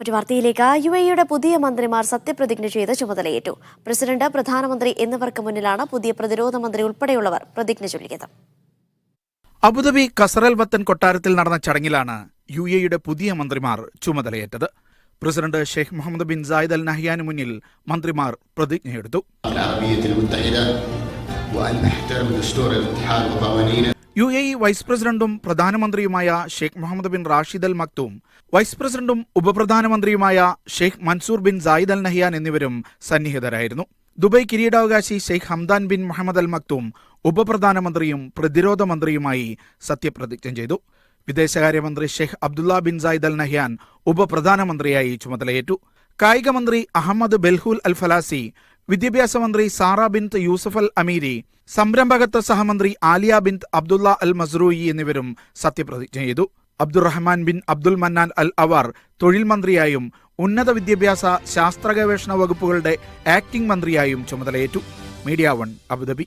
മറ്റു വാർത്തയിലേക്ക് യു എയുടെ പുതിയ മന്ത്രിമാർ സത്യപ്രതിജ്ഞ ചെയ്ത് ചുമതലയേറ്റു. പ്രസിഡന്റ് പ്രധാനമന്ത്രി എന്നിവർക്ക് മുന്നിലാണ് പുതിയ പ്രതിരോധ മന്ത്രി ഉൾപ്പെടെയുള്ളവർ പ്രതിജ്ഞ ചൊല്ലിയത്. അബുദാബി കസറൽ വത്തൻ കൊട്ടാരത്തിൽ നടന്ന ചടങ്ങിലാണ് യു എയുടെ പുതിയ മന്ത്രിമാർ ചുമതലയേറ്റത്. President Sheikh Mohammed bin Zayed Al നഹിയാന് മുന്നിൽ മന്ത്രിമാർ പ്രതിജ്ഞയെടുത്തു. യു എ ഇ വൈസ് പ്രസിഡന്റും പ്രധാനമന്ത്രിയുമായ Sheikh Mohammed bin Rashid Al Maktoum vice പ്രസിഡന്റും ഉപപ്രധാനമന്ത്രിയുമായ Sheikh Mansour bin Zayed Al Nahyan എന്നിവരും സന്നിഹിതരായിരുന്നു. ദുബൈ കിരീടാവകാശി Sheikh Hamdan bin Mohammed Al Maktoum ഉപപ്രധാനമന്ത്രിയും പ്രതിരോധ മന്ത്രിയുമായി സത്യപ്രതിജ്ഞ ചെയ്തു. വിദേശകാര്യമന്ത്രി Sheikh Abdullah bin Zayed Al Nahyan ഉപപ്രധാനമന്ത്രിയായി ചുമതലയേറ്റു. കായിക മന്ത്രി അഹമ്മദ് ബെൽഹൂൽ അൽ ഫലാസി വിദ്യാഭ്യാസ മന്ത്രി Sarah bin Yousef Al Amiri സംരംഭകത്വ സഹമന്ത്രി Alia bin Abdullah Al Mazrouei എന്നിവരും സത്യപ്രതിജ്ഞ ചെയ്തു. Abdulrahman bin Abdul Mannan Al Awar തൊഴിൽ മന്ത്രിയായും ഉന്നത വിദ്യാഭ്യാസ ശാസ്ത്ര ഗവേഷണ വകുപ്പുകളുടെ ആക്ടിംഗ് മന്ത്രിയായും ചുമതലയേറ്റു. Media one Abu Dhabi.